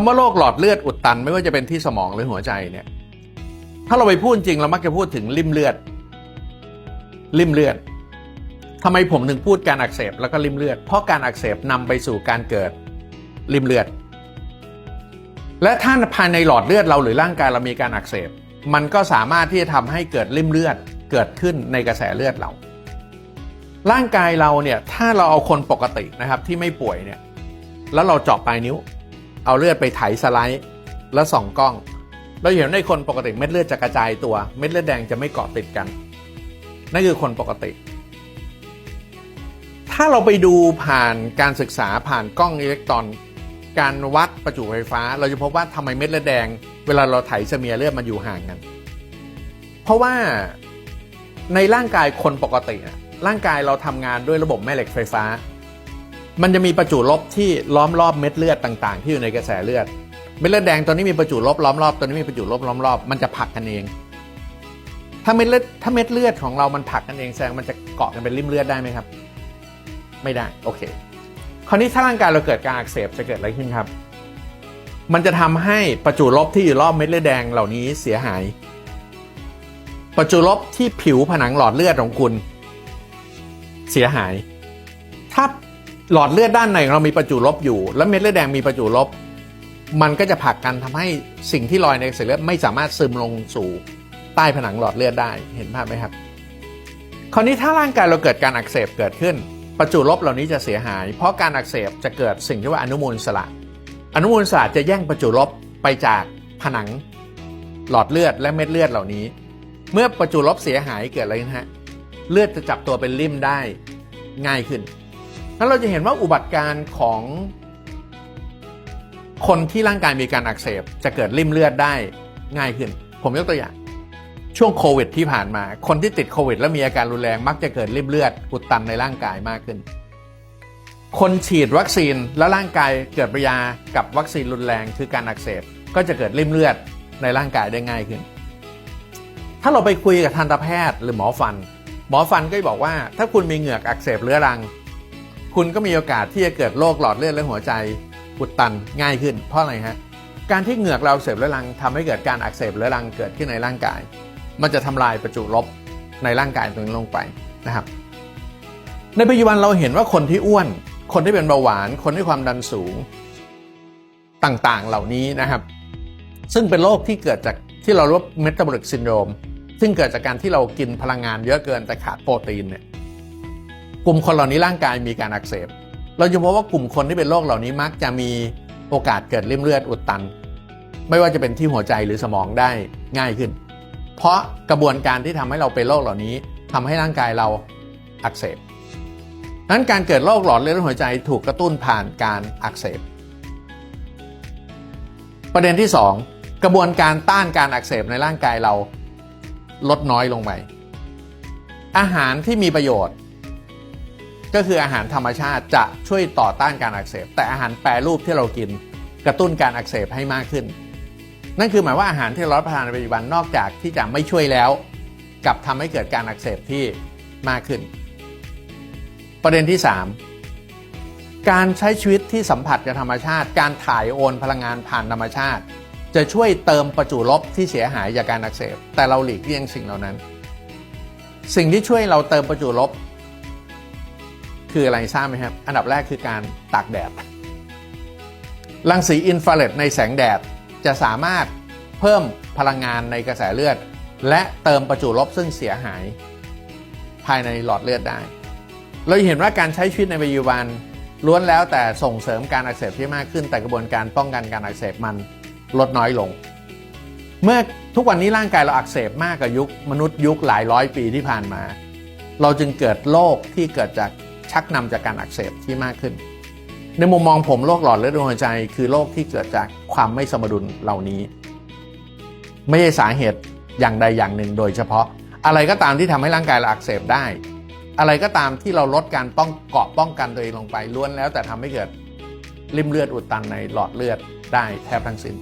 คำว่าโรคหลอดเลือดอุดตัน ไม่ว่าจะเป็นที่สมองหรือหัวใจเนี่ย ถ้าเราไปพูดจริงเรามักจะพูดถึงริ่มเลือด ริ่มเลือดทำไมผมถึงพูดการอักเสบแล้วก็ริ่มเลือด เพราะการอักเสบนำไปสู่การเกิดริ่มเลือด และถ้าภายในหลอดเลือดเราหรือร่างกายเรามีการอักเสบ มันก็สามารถที่จะทำให้เกิดริ่มเลือดเกิดขึ้นในกระแสเลือดเรา ร่างกายเราเนี่ยถ้าเราเอาคนปกตินะครับที่ไม่ป่วยเนี่ยแล้วเราเจาะปลายนิ้ว เอาเลือดไปไถสไลด์แล้วส่องกล้อง เราเห็นในคนปกติเม็ดเลือดจะกระจายตัว เม็ดเลือดแดงจะไม่เกาะติดกัน นั่นคือคนปกติ ถ้าเราไปดูผ่านการศึกษาผ่านกล้องอิเล็กตรอน การวัดประจุไฟฟ้า เราจะพบว่าทำไมเม็ดเลือดแดง เวลาเราไถเสเมียเลือดมันอยู่ห่างกัน เพราะว่าในร่างกายคนปกติร่างกายเราทำงานด้วยระบบแม่เหล็กไฟฟ้า มันจะมีประจุลบที่ล้อมรอบเม็ดเลือดต่างๆ ที่อยู่ในกระแสเลือด เม็ดเลือดแดงตัวนี้มีประจุลบล้อมรอบตัวนี้มีประจุลบล้อมรอบมันจะผลักกันเอง ถ้าเม็ดเลือดถ้าเม็ดเลือดของเรามันผลักกันเองแสดงมันจะเกาะกันเป็นริมเลือดได้ไหมครับ ไม่ได้โอเค คราวนี้ถ้าร่างกายเราเกิดการอักเสบจะเกิดอะไรขึ้นครับ มันจะทำให้ประจุลบที่อยู่รอบเม็ดเลือดแดงเหล่านี้เสียหาย ประจุลบที่ผิวผนังหลอดเลือดของคุณ เสียหาย ถ้า หลอดเลือดด้านในของเรามีประจุลบอยู่ แล้วเม็ดเลือดแดงมีประจุลบ มันก็จะผลักกันทำให้สิ่งที่ลอยในกระแสเลือดไม่สามารถซึมลงสู่ใต้ผนังหลอดเลือดได้เห็นภาพไหมครับ คราวนี้ถ้าร่างกายเราเกิดการอักเสบเกิดขึ้น ประจุลบเหล่านี้จะเสียหาย เพราะการอักเสบจะเกิดสิ่งที่ว่าอนุมูลสระอนุมูลสระจะแย่งประจุลบไปจากผนังหลอดเลือดและเม็ดเลือดเหล่านี้ เมื่อประจุลบเสียหายเกิดอะไรนะฮะเลือดจะจับตัวเป็นริ่มได้ง่ายขึ้น แล้วเราจะเห็นว่าอุบัติการณ์ของคนที่ร่างกายมีการอักเสบ จะเกิดริ่มเลือดได้ง่ายขึ้น ผมยกตัวอย่าง ช่วงโควิดที่ผ่านมา คนที่ติดโควิด แล้วมีอาการรุนแรงมักจะเกิดริ่มเลือดอุดตันในร่างกายมากขึ้น คนฉีดวัคซีนแล้วร่างกายเกิดปริยากับวัคซีนรุนแรงคือการอักเสบ ก็จะเกิดริ่มเลือดในร่างกายได้ง่ายขึ้น ถ้าเราไปคุยกับทันตแพทย์หรือหมอฟัน หมอฟันก็จะบอกว่า ถ้าคุณมีเหงือกอักเสบเรื้อรัง คุณก็มีโอกาสที่จะเกิดโรคหลอดเลือดและหัวใจอุดตันง่ายขึ้น เพราะอะไรฮะการที่เหงือกเราเสบเรื้อรังทำให้เกิดการอักเสบเรื้อรังเกิดขึ้นในร่างกาย มันจะทำลายประจุลบในร่างกายตรงนี้ลงไปนะครับ ในปัจจุบันเราเห็นว่าคนที่อ้วน คนที่เป็นเบาหวาน คนที่ความดันสูงต่างๆเหล่านี้นะครับ ซึ่งเป็นโรคที่เกิดจากที่เราเรียกว่าเมตาบอลิกซินโดรมซึ่งเกิดจากการที่เรากินพลังงานเยอะเกินแต่ขาดโปรตีนเนี่ย กลุ่มคนเหล่านี้ร่างกายมีการอักเสบ เราจะพบว่ากลุ่มคนที่เป็นโรคเหล่านี้มักจะมีโอกาสเกิดริ่มเลือดอุดตัน ไม่ว่าจะเป็นที่หัวใจหรือสมองได้ง่ายขึ้น เพราะกระบวนการที่ทำให้เราเป็นโรคเหล่านี้ทำให้ร่างกายเราอักเสบนั้นการเกิดโรคหลอดเลือดหัวใจถูกกระตุ้นผ่านการอักเสบ ประเด็นที่ 2 กระบวนการต้านการอักเสบในร่างกายเราลดน้อยลงไปอาหารที่มีประโยชน์ ก็คืออาหารธรรมชาติจะช่วยต่อต้านการอักเสบ แต่อาหารแปรรูปที่เรากินกระตุ้นการอักเสบให้มากขึ้น นั่นคือหมายว่าอาหารที่เรารับประทานในปัจจุบันนอกจากที่จะไม่ช่วยแล้วกลับทำให้เกิดการอักเสบที่มากขึ้น ประเด็นที่ 3 การใช้ชีวิตที่สัมผัสกับธรรมชาติ การถ่ายโอนพลังงานผ่านธรรมชาติ จะช่วยเติมประจุลบที่เสียหายจากการอักเสบ แต่เราหลีกเลี่ยงสิ่งเหล่านั้น สิ่งที่ช่วยเราเติมประจุลบ คืออะไรทราบไหมครับ อันดับแรกคือการตากแดด รังสีอินฟราเรดในแสงแดดจะสามารถเพิ่มพลังงานในกระแสเลือด และเติมประจุลบซึ่งเสียหาย ภายในหลอดเลือดได้ เราเห็นว่าการใช้ชีวิตในปัจจุบันล้วนแล้วแต่ส่งเสริมการอักเสบที่มากขึ้น แต่กระบวนการป้องกันการอักเสบมันลดน้อยลง เมื่อทุกวันนี้ร่างกายเราอักเสบมากกว่ายุค มนุษย์ยุคหลายร้อยปีที่ผ่านมา เราจึงเกิดโรคที่เกิดจาก ชักนำจากการอักเสบที่มากขึ้น ในมุมมองผมโรคหลอดเลือดหัวใจ คือโรคที่เกิดจากความไม่สมดุลเหล่านี้ ไม่ใช่สาเหตุอย่างใดอย่างหนึ่งโดยเฉพาะ อะไรก็ตามที่ทำให้ร่างกายเราอักเสบได้ อะไรก็ตามที่เราลดการป้องเกาะป้องกันตัวเองลงไปล้วนแล้วแต่ทำให้เกิดริ่มเลือดอุดตันในหลอดเลือดได้แทบทั้งสิ้น